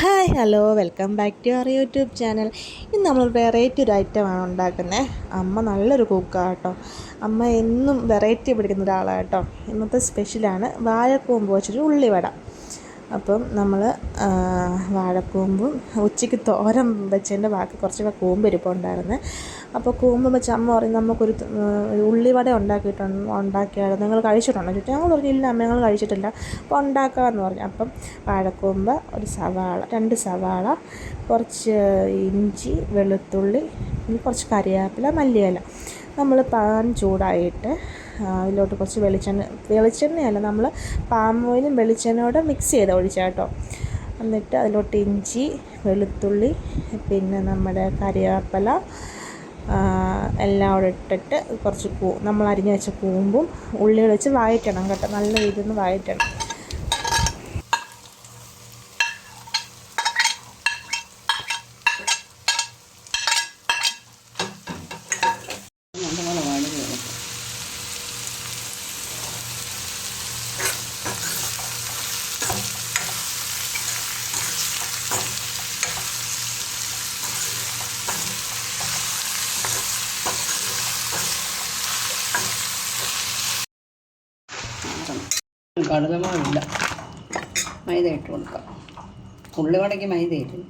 Hi hello welcome back to our YouTube channel. ഇന്ന് നമ്മൾ variety ഒരു ഐറ്റമാണ് ഉണ്ടാക്കുന്നത്. അമ്മ നല്ലൊരു കുക്കാണ് കേട്ടോ അമ്മ എന്നും വെറൈറ്റി പിടിക്കുന്ന ഒരാളാണ് കേട്ടോ ഇന്നത്തെ സ്പെഷ്യലാണ് വാഴക്കൂമ്പ് വെച്ചൊരു ഉള്ളിവട. അപ്പം നമ്മൾ വാഴക്കൂമ്പും ഉച്ചയ്ക്ക് തോരൻ വെച്ചതിന്റെ ബാക്കി കുറച്ചൊക്കെ കൂമ്പ് ഇരിപ്പുണ്ടായിരുന്നു അപ്പോൾ കൂമ്പ് വെച്ച് അമ്മ പറയും നമുക്കൊരു ഉള്ളിവട ഉണ്ടാക്കിയിട്ടുണ്ട് ഉണ്ടാക്കിയാൽ നിങ്ങൾ കഴിച്ചിട്ടുണ്ടോ? ചോദിച്ചു. ഞങ്ങൾ പറഞ്ഞു ഇല്ല അമ്മ ഞങ്ങൾ കഴിച്ചിട്ടില്ല. അപ്പോൾ ഉണ്ടാക്കാമെന്ന് പറഞ്ഞു. അപ്പം വാഴക്കൂമ്പ് ഒരു സവാള രണ്ട് സവാള കുറച്ച് ഇഞ്ചി വെളുത്തുള്ളി കുറച്ച് കറിവേപ്പില മല്ലിയില. നമ്മൾ പാൻ ചൂടായിട്ട് അതിലോട്ട് കുറച്ച് വെളിച്ചെണ്ണ വെളിച്ചെണ്ണയല്ല നമ്മൾ പാം ഓയിലും വെളിച്ചെണ്ണയോടെ മിക്സ് ചെയ്ത് ഒഴിച്ചാട്ടോ എന്നിട്ട് അതിലോട്ട് ഇഞ്ചി വെളുത്തുള്ളി പിന്നെ നമ്മുടെ കറിവേപ്പില എല്ലാം ഇട്ടിട്ട് കുറച്ച് കൂ നമ്മൾ അരിഞ്ഞ് വെച്ച കൂമ്പും ഉള്ളികൾ വെച്ച് വായറ്റണം കേട്ടോ നല്ല രീതിയിൽ നിന്ന് വായിട്ടണം കടുകമാവില്ല. മൈദ ഇട്ട് കൊടുക്കാം. ഉള്ളിവടയ്ക്ക് മൈദ ഇട്ട്.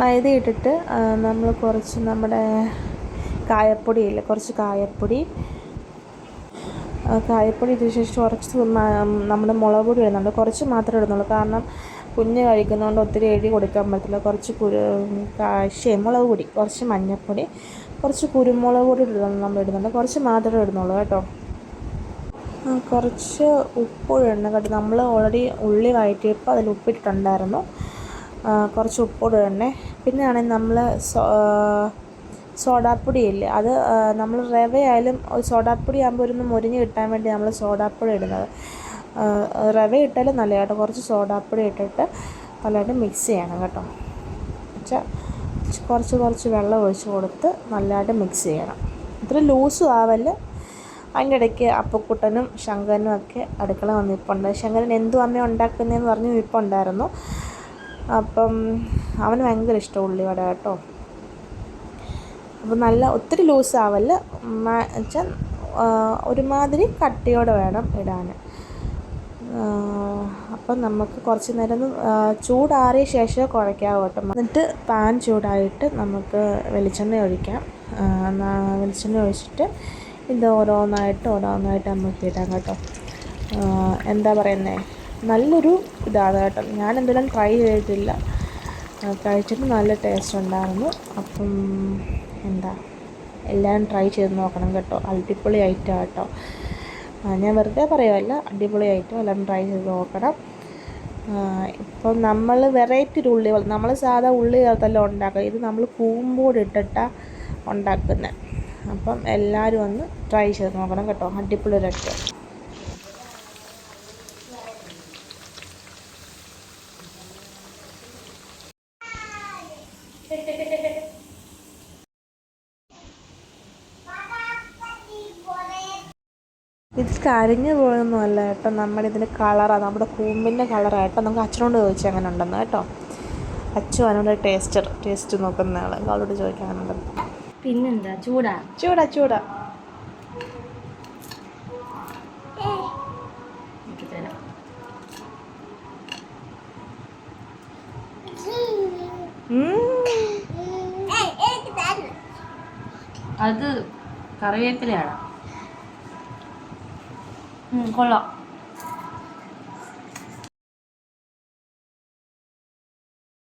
മൈദ ഇട്ടിട്ട് നമ്മൾ കുറച്ച് നമ്മുടെ കായപ്പൊടി ഇല്ല കുറച്ച് കായപ്പൊടി. കായപ്പൊടി ഇട്ട ശേഷം കുറച്ച് നമ്മുടെ മുളക് പൊടി ഇടുന്നുണ്ട്. കുറച്ച് മാത്രമേ ഇടുന്നുള്ളൂ. കാരണം കുഞ്ഞ് കഴിക്കുന്നതുകൊണ്ട് ഒത്തിരി എഴുതി കൊടുക്കാൻ പറ്റില്ല. കുറച്ച് കുരു കാശ്ശേ മുളക് പൊടി കുറച്ച് മഞ്ഞൾപ്പൊടി കുറച്ച് കുരുമുളക് പൊടി ഇടുന്നു നമ്മൾ ഇടുന്നുണ്ട്. കുറച്ച് മാത്രമേ ഇടുന്നുള്ളൂ കേട്ടോ. കുറച്ച് ഉപ്പ് ഇടണം കേട്ടോ. നമ്മൾ ഓൾറെഡി ഉള്ളി വഴറ്റിയപ്പോൾ അതിൽ ഉപ്പിട്ടിട്ടുണ്ടായിരുന്നു. കുറച്ച് ഉപ്പോട് ഇടണേ. പിന്നെയാണെങ്കിൽ നമ്മൾ സോഡാപ്പൊടി ഇല്ലേ? അത് നമ്മൾ റവയായാലും സോഡാപ്പൊടി ആകുമ്പോൾ ഒരു മുരിഞ്ഞ് കിട്ടാൻ വേണ്ടി നമ്മൾ സോഡാപ്പൊടി ഇടുന്നത്. റവ ഇട്ടാലും നല്ല കേട്ടോ. കുറച്ച് സോഡാപ്പൊടി ഇട്ടിട്ട് നല്ലതായിട്ട് മിക്സ് ചെയ്യണം കേട്ടോ. വെച്ചാൽ കുറച്ച് കുറച്ച് വെള്ളം ഒഴിച്ച് കൊടുത്ത് നല്ലതായിട്ട് മിക്സ് ചെയ്യണം. ഇത്ര ലൂസും ആവല്ല അതിന്റെ ഇടയ്ക്ക് അപ്പക്കുട്ടനും ശങ്കരനും ഒക്കെ അടുക്കള വന്നിപ്പുണ്ട് ശങ്കരൻ എന്തു അമ്മ ഉണ്ടാക്കുന്നതെന്ന് പറഞ്ഞ് നിൽപ്പുണ്ടായിരുന്നു അപ്പം അവന് ഭയങ്കര ഇഷ്ടം ഉള്ളിവട കേട്ടോ. അപ്പം നല്ല ഒത്തിരി ലൂസ് ആവല്ല വെച്ചാൽ ഒരുമാതിരി കട്ടിയോടെ വേണം ഇടാൻ. അപ്പം നമുക്ക് കുറച്ച് നേരം ചൂടാറിയ ശേഷം കുഴയ്ക്കാവൂ കേട്ടോ. എന്നിട്ട് പാൻ ചൂടായിട്ട് നമുക്ക് വെളിച്ചെണ്ണ ഒഴിക്കാം. വെളിച്ചെണ്ണ ഒഴിച്ചിട്ട് ഇത് ഓരോന്നായിട്ട് ഓരോന്നായിട്ട് നമുക്ക് ഇടാം കേട്ടോ. എന്താ പറയുന്നത് നല്ലൊരു ഇതാണ് കേട്ടോ. ഞാൻ എന്തെങ്കിലും ട്രൈ ചെയ്തിട്ടില്ല. കഴിച്ചിട്ട് നല്ല ടേസ്റ്റ് ഉണ്ടായിരുന്നു. അപ്പം എന്താ? എല്ലാവരും ട്രൈ ചെയ്ത് നോക്കണം കേട്ടോ. അടിപൊളി ഐറ്റം കേട്ടോ. ഞാൻ വെറുതെ പറയുമല്ല അടിപൊളി ഐറ്റം എല്ലാം ട്രൈ ചെയ്ത് നോക്കണം. ഇപ്പം നമ്മൾ വെറൈറ്റി ഒരു ഉള്ളി നമ്മൾ സാധാ ഉള്ളി ചേർത്തല്ല ഉണ്ടാക്കുക. ഇത് നമ്മൾ കൂമ്പോട് ഇട്ടിട്ടാണ് ഉണ്ടാക്കുന്നത് അപ്പം എല്ലാവരും ഒന്ന് ട്രൈ ചെയ്ത് നോക്കണം കേട്ടോ. അടിപൊളി ഒരു ഐറ്റം ഇത് കരിഞ്ഞു പോയൊന്നുമല്ല കേട്ടോ. നമ്മുടെ ഇതിന്റെ കളറാണ് നമ്മുടെ കൂമ്പിന്റെ കളറാണ് കേട്ടോ നമുക്ക് അച്ഛനോട് ചോദിച്ചാൽ അങ്ങനെ ഉണ്ടെന്ന് കേട്ടോ. അച്ഛൻ അവനോട് ടേസ്റ്റർ ടേസ്റ്റ് നോക്കുന്ന ആൾ അവളോട് ചോദിക്കാൻ അങ്ങനെ പിന്നെന്താ? ചൂടാ? ചൂടാ ചൂടാ. അത് കറിവേപ്പിലയാണ്? 嗯，好了。